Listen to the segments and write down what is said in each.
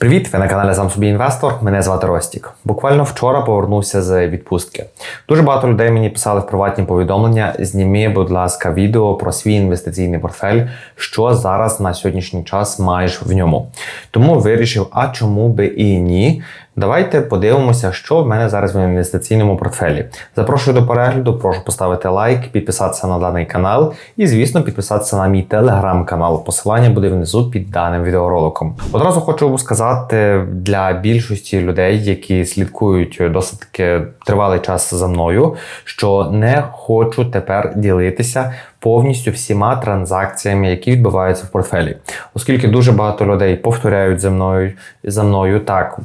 Привіт, ви на каналі Сам собі інвестор. Мене звати Ростік. Буквально вчора повернувся з відпустки. Дуже багато людей мені писали в приватні повідомлення. Зніми, будь ласка, відео про свій інвестиційний портфель, що зараз на сьогоднішній час маєш в ньому. Тому вирішив, а чому би і ні. Давайте подивимося, що в мене зараз в інвестиційному портфелі. Запрошую до перегляду, прошу поставити лайк, підписатися на даний канал і, звісно, підписатися на мій телеграм-канал. Посилання буде внизу під даним відеороликом. Одразу хочу сказати для більшості людей, які слідкують досить тривалий час за мною, що не хочу тепер ділитися повністю всіма транзакціями, які відбуваються в портфелі, оскільки дуже багато людей повторяють за мною за мною так,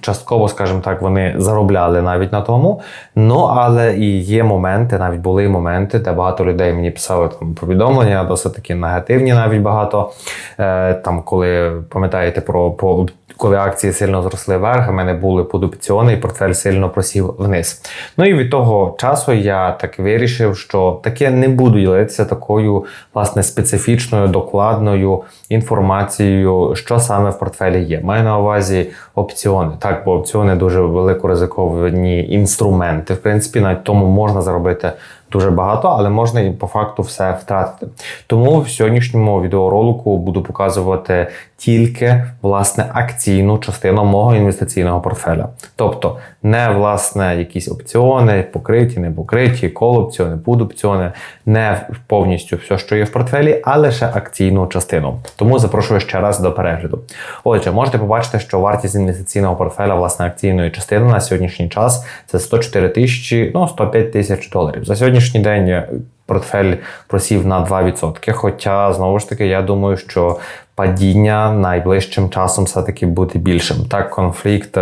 частково, скажімо так, вони заробляли навіть на тому. Ну але і є моменти, навіть були моменти, де багато людей мені писали там повідомлення, досить такі негативні, навіть багато. Е, Там, коли пам'ятаєте про по коли акції сильно зросли вверх, у мене були подопціони, і портфель сильно просів вниз. Ну і від того часу я так вирішив, що таке не буду ділитися такою власне специфічною докладною інформацією, що саме в портфелі є. Маю на увазі опціони. Так, бо опціони дуже великоризиковані інструменти. В принципі, навіть тому можна заробити дуже багато, але можна і по факту все втратити. Тому в сьогоднішньому відеоролику буду показувати тільки власне акційну частину мого інвестиційного портфеля. Тобто не власне якісь опціони, покриті, не покриті, кол-опціони, пуд-опціони, не повністю все, що є в портфелі, а лише акційну частину. Тому запрошую ще раз до перегляду. Отже, можете побачити, що вартість інвестиційного портфеля власне акційної частини на сьогоднішній час це 104 тисячі, ну 105 тисяч доларів. За сьогоднішній день портфель просів на 2%. Хоча, знову ж таки, я думаю, що падіння найближчим часом все-таки буде більшим. Так, конфлікт.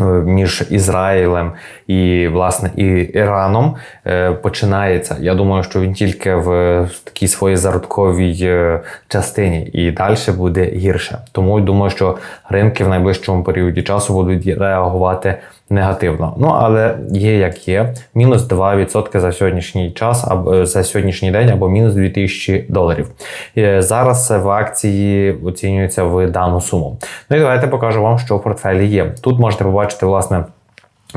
Е, між Ізраїлем і власне і Іраном е, починається. Я думаю, що він тільки в такій своїй зародковій е, частині і далі буде гірше. Тому думаю, що ринки в найближчому періоді часу будуть реагувати негативно. Ну але є як є. Мінус 2% за сьогоднішній час, або е, за сьогоднішній день, або мінус 2000 доларів. Зараз в акції оцінюється в дану суму. Ну і давайте покажу вам, що в портфелі є. Тут можете побачити, власне.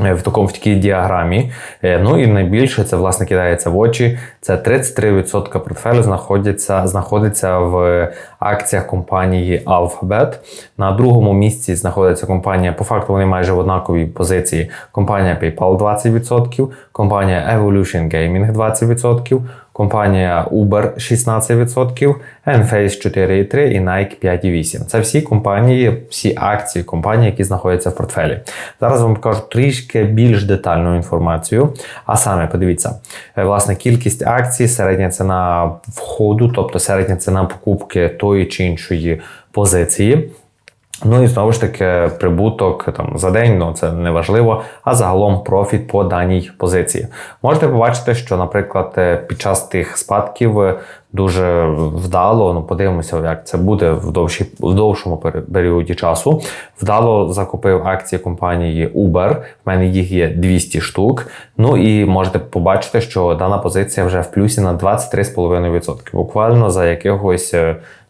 Е, в такому в такій діаграмі. Е, ну і найбільше це власне кидається в очі. Це 33% портфелю знаходиться знаходиться в акціях компанії Alphabet. На другому місці знаходиться компанія, по факту вони майже в однаковій позиції. Компанія PayPal 20%, компанія Evolution Gaming 20%, компанія Uber 16%, Enphase 4,3 і Nike 5,8. Це всі компанії, всі акції компанії, які знаходяться в портфелі. Зараз вам покажу трішки більш детальну інформацію. А саме, подивіться, е, власне, кількість акцій, середня ціна входу, тобто середня ціна покупки тої чи іншої позиції. Ну і знову ж таки, прибуток там за день, ну це не важливо, а загалом профіт по даній позиції. Можете побачити, що, наприклад, е, під час тих спадків е, дуже вдало, ну подивимося, як це буде в довші, в довшому періоді часу. Вдало закупив акції компанії Uber. В мене їх є 200 штук. Ну і можете побачити, що дана позиція вже в плюсі на 23,5%. Буквально за якихось.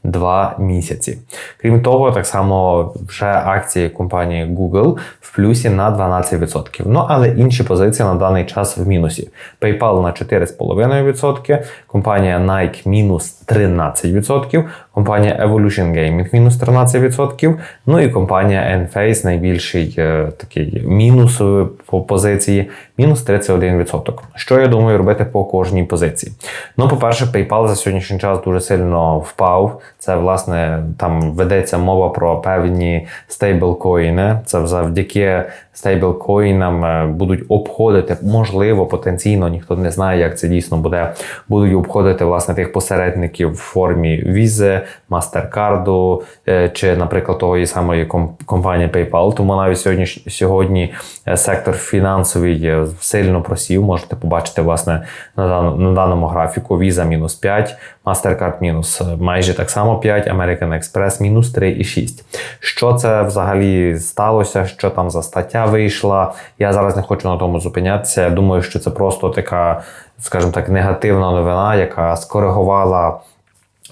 Е, два місяці. Крім того, так само вже акції компанії Google в плюсі на 12%. Ну, але інші позиції на даний час в мінусі. PayPal на 4,5%, компанія Nike мінус 13%, компанія Evolution Gaming мінус 13%, ну і компанія Enphase найбільший е, такий мінус по позиції мінус 31%. Що я думаю робити по кожній позиції? Ну, по-перше, PayPal за сьогоднішній час дуже сильно впав. Це, власне, там ведеться мова про певні стейблкоїни. Це завдяки стейблкоїнам е, будуть обходити, можливо, потенційно, ніхто не знає, як це дійсно буде. Будуть обходити власне тих посередників в формі візи, мастеркарду е, чи, наприклад, того самої компанії PayPal. Тому навіть сьогодні сьогодні е, сектор фінансовий сильно просів. Можете побачити власне на даному, графіку. Visa мінус 5, MasterCard мінус майже так само 5, American Express мінус 3,6. Що це взагалі сталося? Що там за стаття? Вийшла. Я зараз не хочу на тому зупинятися. Я думаю, що це просто така, скажімо так, негативна новина, яка скоригувала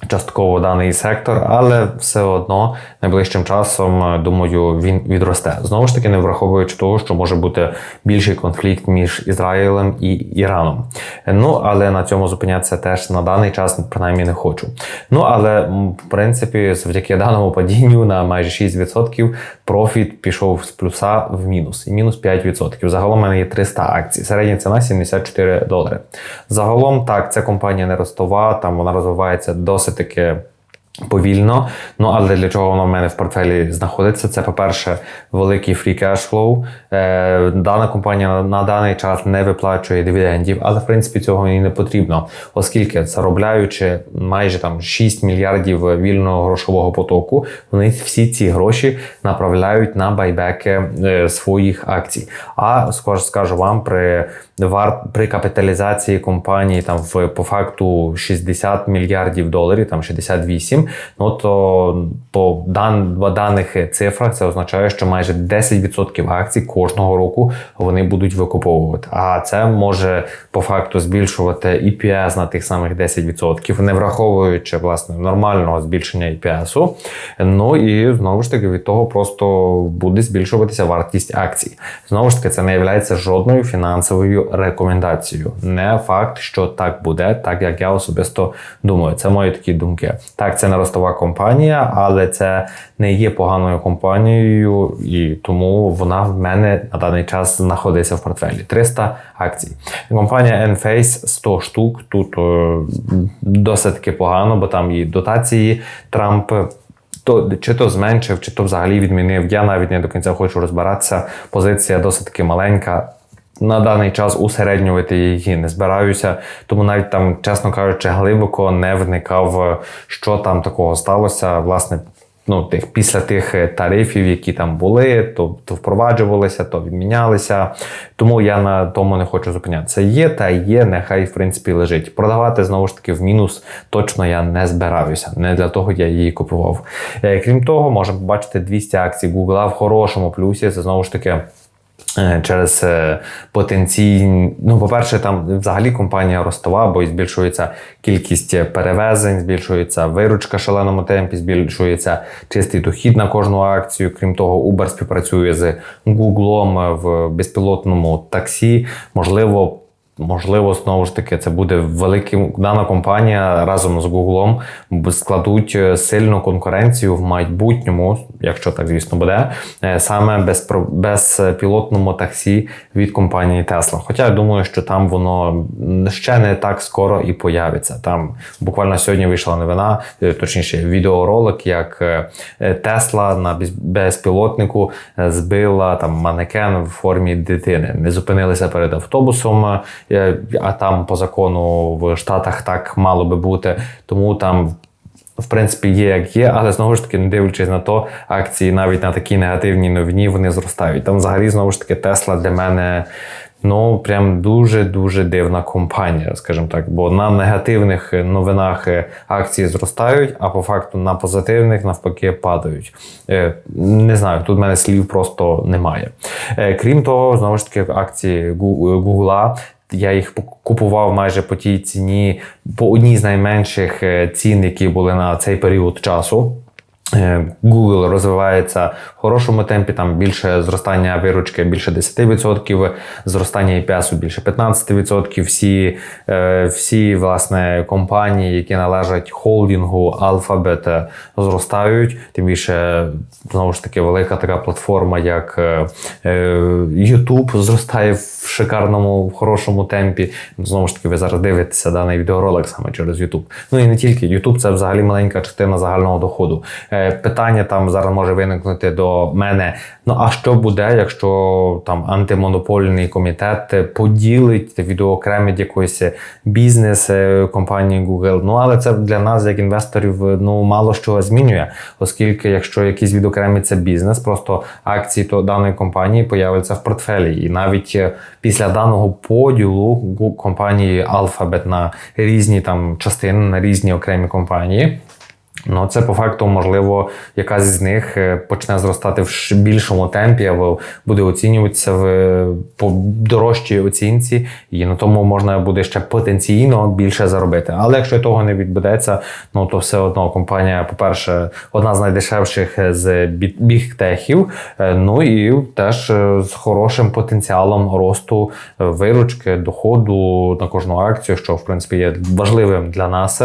частково даний сектор, але все одно найближчим часом, е, думаю, він відросте. Знову ж таки, не враховуючи того, що може бути більший конфлікт між Ізраїлем і Іраном. Ну але на цьому зупинятися теж на даний час принаймні не хочу. Ну але в принципі, завдяки даному падінню на майже 6% профіт пішов з плюса в мінус, і мінус 5%. Загалом у мене є 300 акцій. Середня ціна 74 долари. Загалом так, ця компанія не ростова, там вона розвивається досить таки. Повільно, ну але для чого воно в мене в портфелі знаходиться? Це, по-перше, великий free cash flow. Е, Дана компанія на, даний час не виплачує дивідендів, але в принципі цього і не потрібно, оскільки заробляючи майже там 6 мільярдів вільного грошового потоку, вони всі ці гроші направляють на байбеки е, своїх акцій. А скажу, скажу вам, при вар при капіталізації компанії там в по факту 60 мільярдів доларів, там 68, ну то по дан, даних цифрах це означає, що майже 10% акцій кожного року вони будуть викуповувати. А це може по факту збільшувати EPS на тих самих 10%, не враховуючи власне нормального збільшення EPS. Ну і знову ж таки від того просто буде збільшуватися вартість акцій. Знову ж таки, це не є жодною фінансовою рекомендацією. Не факт, що так буде, так як я особисто думаю. Це мої такі думки. Так, це не ростова компанія, але це не є поганою компанією, і тому вона в мене на даний час знаходиться в портфелі. 300 акцій. Компанія Enphase 100 штук. Тут о, досить таки погано, бо там і дотації Трамп. То чи то зменшив, чи то взагалі відмінив. Я навіть не до кінця хочу розбиратися. Позиція досить маленька на даний час усереднювати її не збираюся, тому навіть там, чесно кажучи, глибоко не вникав, що там такого сталося. Власне, ну, тих, після тих тарифів, які там були, то, то впроваджувалися, то відмінялися. Тому я на тому не хочу зупинятися. Є та є, нехай в принципі лежить. Продавати знову ж таки в мінус точно я не збираюся. Не для того я її купував. Е, крім того, можемо побачити 200 акцій Google в хорошому плюсі. Це знову ж таки. Е, через е, потенційні, ну, по-перше, там взагалі компанія ростова, бо збільшується кількість перевезень, збільшується виручка в шаленому темпі, збільшується чистий дохід на кожну акцію. Крім того, Uber співпрацює з Google в безпілотному таксі. Можливо, Можливо, знову ж таки, це буде велика дана компанія разом з Гуглом складуть е, сильну конкуренцію в майбутньому, якщо так звісно буде, е, саме без безпілотному таксі від компанії Tesla. Хоча я думаю, що там воно ще не так скоро і появиться. Там буквально сьогодні вийшла новина, е, точніше, відеоролик, як Tesla на безпілотнику збила там манекен в формі дитини. Не зупинилися перед автобусом. Е, а там по закону в Штатах так мало би бути. Тому там. В принципі, є як є, але знову ж таки, не дивлячись на то, акції навіть на такій негативній новині вони зростають. Там, взагалі, знову ж таки, Тесла для мене ну прям дуже-дуже дивна компанія, скажімо так. Бо на негативних новинах акції зростають, а по факту на позитивних навпаки падають. Е, не знаю, тут в мене слів просто немає. Е, крім того, знову ж таки, акції Гугла я їх купував майже по тій ціні, по одній з найменших е, цін, які були на цей період часу. Е, Google розвивається в хорошому темпі, там більше зростання виручки більше 10%, зростання EPS більше 15%. Всі е, всі власне компанії, які належать холдингу Alphabet, зростають. Тим більше знову ж таки велика така платформа, як е, YouTube, зростає в шикарному, в хорошому темпі. Знову ж таки, ви зараз дивитеся даний відеоролик саме через YouTube. Ну і не тільки YouTube, це взагалі маленька частина загального доходу. Питання там зараз може виникнути до мене. Ну а що буде, якщо там антимонопольний комітет поділить відеоокремить якийсь бізнес е, компанії Google? Ну але це для нас, як інвесторів, ну мало що змінює, оскільки якщо якийсь відокремиться бізнес, просто акції то даної компанії появляться в портфелі, і навіть е, після даного поділу компанії Alphabet на різні там частини, на різні окремі компанії. Ну, це по факту, можливо, якась з них е, почне зростати в більшому темпі, або буде оцінюватися в по дорожчій оцінці, і на тому можна буде ще потенційно більше заробити. Але якщо того не відбудеться, ну то все одно компанія, по-перше, одна з найдешевших з бігтехів, е, ну і теж е, з хорошим потенціалом росту е, виручки, доходу на кожну акцію, що в принципі є важливим для нас.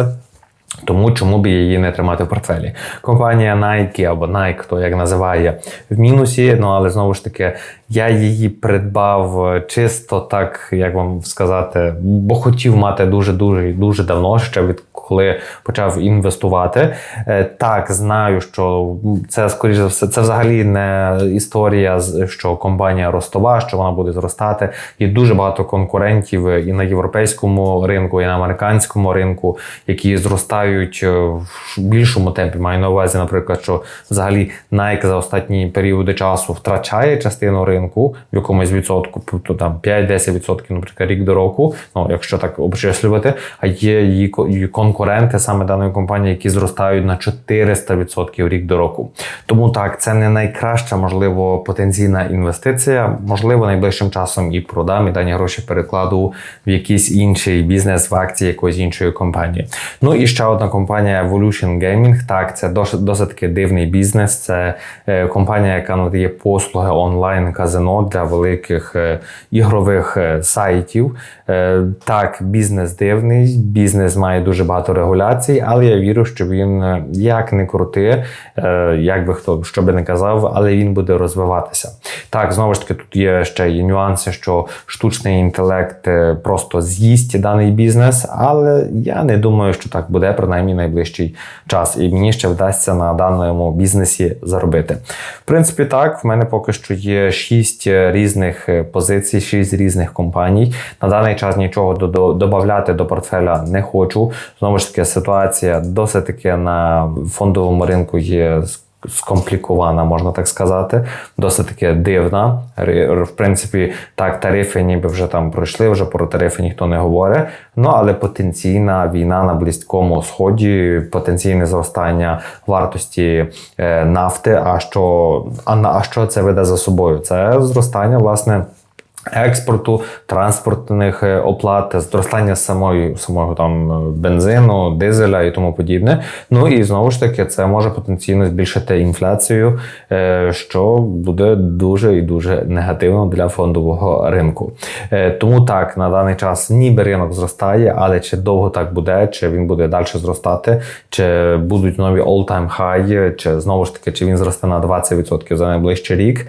Тому чому б її не тримати в портфелі? Компанія Nike або Nike, хто як називає, в мінусі. Ну але знову ж таки, я її придбав е, чисто так, як вам сказати, бо хотів мати дуже дуже дуже давно, ще від коли почав інвестувати. Е, Так, знаю, що це скоріш за все, це взагалі не історія, що компанія ростова, що вона буде зростати. Є дуже багато конкурентів і на європейському ринку, і на американському ринку, які зростають е, в більшому темпі. Маю на увазі, наприклад, що взагалі Nike за останні періоди часу втрачає частину ринку в якомусь відсотку, тобто там 5-10%, наприклад, рік до року. Ну, якщо так обчислювати, а є її ко- її конкуренти саме даної компанії, які зростають на 400% рік до року. Тому так, це не найкраща, можливо, потенційна інвестиція. Можливо, найближчим часом і продам і дані гроші перекладу в якийсь інший бізнес в акції якоїсь іншої компанії. Ну і ще одна компанія Evolution Gaming. Так, це досить, досить таки дивний бізнес. Це е, компанія, яка надає послуги онлайн казино для великих е, ігрових е, сайтів. Так, бізнес дивний, бізнес має дуже багато регуляцій, але я вірю, що він е, як не крути, е, як би хто що би не казав, але він буде розвиватися. Так, знову ж таки, тут є ще є нюанси, що штучний інтелект е, просто з'їсть даний бізнес, але я не думаю, що так буде принаймні найближчий час, і мені ще вдасться на даному бізнесі заробити. В принципі, так, в мене поки що є шість е, різних позицій, шість різних компаній. На даний час нічого до- додати до портфеля не хочу. Знову ж таки, ситуація досить таки на фондовому ринку є скомплікована, можна так сказати, досить таки дивна. В принципі, так, тарифи ніби вже там пройшли, вже про тарифи ніхто не говорить. Ну але потенційна війна на Близькому Сході, потенційне зростання вартості е, нафти. А що, а, а що це веде за собою? Це зростання, власне. Експорту, транспортних е, оплат, зростання самої самого там е, бензину, дизеля і тому подібне. Ну і знову ж таки, це може потенційно збільшити інфляцію, е, що буде дуже і дуже негативно для фондового ринку. Тому так на даний час ніби ринок зростає, але чи довго так буде, чи він буде далі зростати, чи будуть нові all-time high, чи знову ж таки, чи він зросте на 20% за найближчий рік.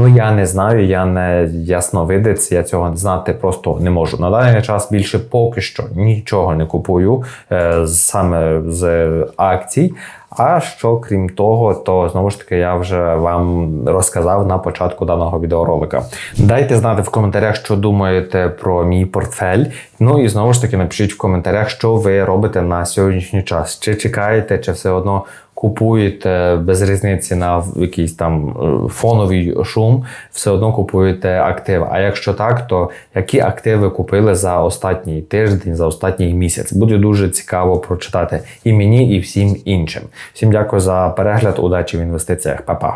Ну я не знаю, я не ясновидець, я цього знати просто не можу. На даний час більше поки що нічого не купую е, саме з акцій. А що крім того, то знову ж таки я вже вам розказав на початку даного відеоролика. Дайте знати в коментарях, що думаєте про мій портфель. Ну і знову ж таки напишіть в коментарях, що ви робите на сьогоднішній час. Чи чекаєте, чи все одно купуєте без різниці на якийсь там е, фоновий шум, все одно купуєте актив. А якщо так, то які активи купили за останній тиждень, за останній місяць? Буде дуже цікаво прочитати і мені, і всім іншим. Всім дякую за перегляд. Удачі в інвестиціях. Па-па.